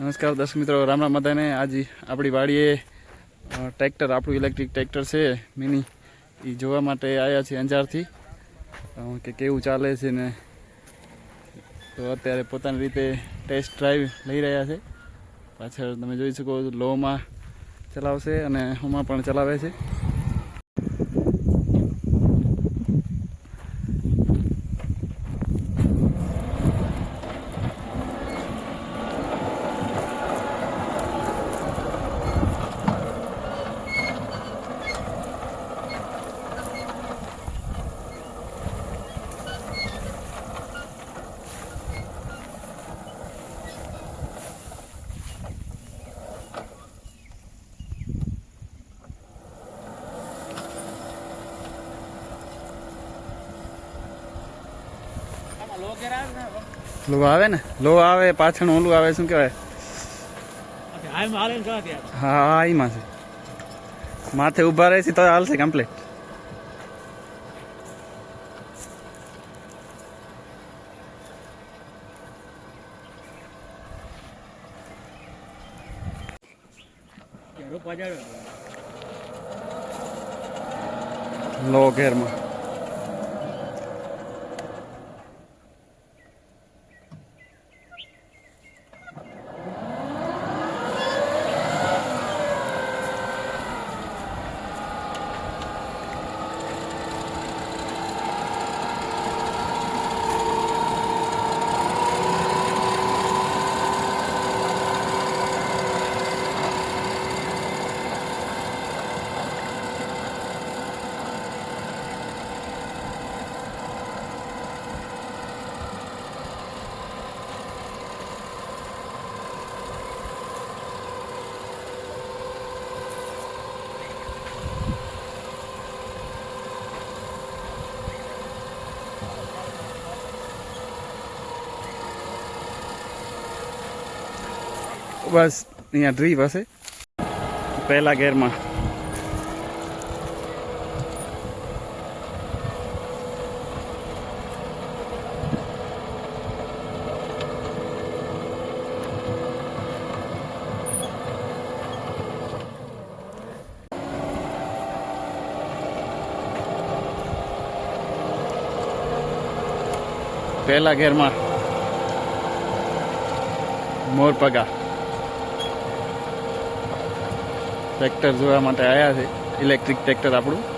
નમસ્કાર, દર્શક મિત્રો. રામ રામ બધાને આજે આપણી વાડીએ ટ્રેક્ટર, આપણું ઇલેક્ટ્રિક ટ્રેક્ટર છે, મિની. એ જોવા માટે આવ્યા છે અંજારથી. કે કેવું ચાલે છે ને? તો અત્યારે પોતાની રીતે ટેસ્ટ ડ્રાઈવ લઈ રહ્યા છે. પાછળ તમે જોઈ શકો લોમાં ચલાવશે અને હોમાં પણ ચલાવે છે. લો આવે ને? લો આવે પાછળ ઓલું આવે શું કહેવાય? હા હા એમાં છે. માથે ઊભા રહે છે તો હાલશે કમ્પ્લીટ લો ઘેરમાં. બસ અહીંયા ડ્રીપ હશે પહેલા ગેરમાં પહેલા ગેરમાં મોર Tractor જોવા માટે આવ્યા છે. ઇલેક્ટ્રિક ટ્રેક્ટર આપણું.